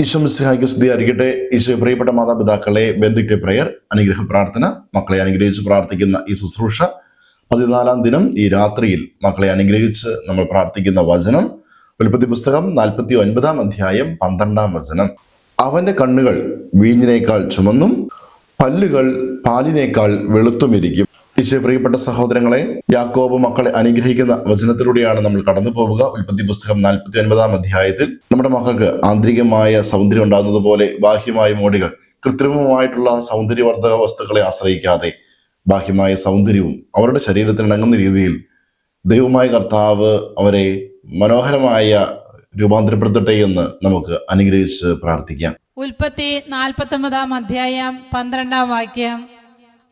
ഈശ്വമിസ്ഹായ്ക്ക് സ്തുതി അറിയിക്കട്ടെ ഈശോ പ്രിയപ്പെട്ട മാതാപിതാക്കളെ ബന്ധുക്കെ പ്രയർ അനുഗ്രഹ പ്രാർത്ഥന. മക്കളെ അനുഗ്രഹിച്ച് പ്രാർത്ഥിക്കുന്ന ഈ ശുശ്രൂഷ പതിനാലാം ദിനം ഈ രാത്രിയിൽ മക്കളെ അനുഗ്രഹിച്ച് നമ്മൾ പ്രാർത്ഥിക്കുന്ന വചനം. ഉൽപ്പത്തി പുസ്തകം നാൽപ്പത്തി ഒൻപതാം അധ്യായം പന്ത്രണ്ടാം വചനം. അവന്റെ കണ്ണുകൾ വീഞ്ഞിനേക്കാൾ ചുമന്നും പല്ലുകൾ പാലിനേക്കാൾ വെളുത്തുമിരിക്കും. ഈശോ പ്രിയപ്പെട്ട സഹോദരങ്ങളെ യാക്കോബ് മക്കളെ അനുഗ്രഹിക്കുന്ന വചനത്തിലൂടെയാണ് നമ്മൾ കടന്നു പോവുക. ഉൽപ്പത്തി പുസ്തകം നാൽപ്പത്തി ഒൻപതാം അധ്യായത്തിൽ നമ്മുടെ മക്കൾക്ക് ആന്തരികമായ സൗന്ദര്യം ഉണ്ടാകുന്നതുപോലെ ബാഹ്യമായ മോടികൾ കൃത്രിമമായിട്ടുള്ള സൗന്ദര്യവർദ്ധക വസ്തുക്കളെ ആശ്രയിക്കാതെ ബാഹ്യമായ സൗന്ദര്യവും അവരുടെ ശരീരത്തിന് ഇണങ്ങുന്ന രീതിയിൽ ദൈവമായ കർത്താവ് അവരെ മനോഹരമായ രൂപാന്തരപ്പെടുത്തട്ടെ എന്ന് നമുക്ക് അനുഗ്രഹിച്ച് പ്രാർത്ഥിക്കാം. ഉൽപ്പത്തി നാൽപ്പത്തി ഒമ്പതാം അധ്യായം പന്ത്രണ്ടാം വാക്യം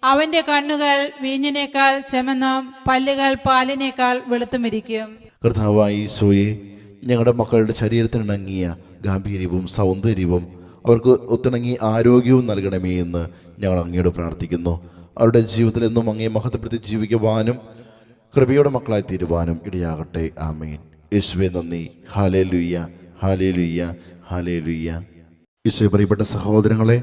അവന്റെ കണ്ണുകൾ വീഞ്ഞിനേക്കാൾ ചെമന്നും പല്ലുകൾ പാലിനേക്കാൾ വെളുത്തുമിരിക്കും. കർത്താവായി സോയെ ഞങ്ങളുടെ മക്കളുടെ ശരീരത്തിനിണങ്ങിയ ഗാംഭീര്യവും സൗന്ദര്യവും അവർക്ക് ഒത്തിണങ്ങി ആരോഗ്യവും നൽകണമേ എന്ന് ഞങ്ങൾ അങ്ങയോട് പ്രാർത്ഥിക്കുന്നു. അവരുടെ ജീവിതത്തിൽ എന്നും അങ്ങേ മഹത്വപ്പെടുത്തി ജീവിക്കുവാനും കൃപയുടെ മക്കളായി തീരുവാനും ഇടയാകട്ടെ. ആമീൻ. യേശുവെ നന്ദി. ഹാലേ ലുയ്യ ഹാലേ ലുയ്യ ഹാലേ ലുയ്യ യേശുവെ പ്രിയപ്പെട്ട സഹോദരങ്ങളെ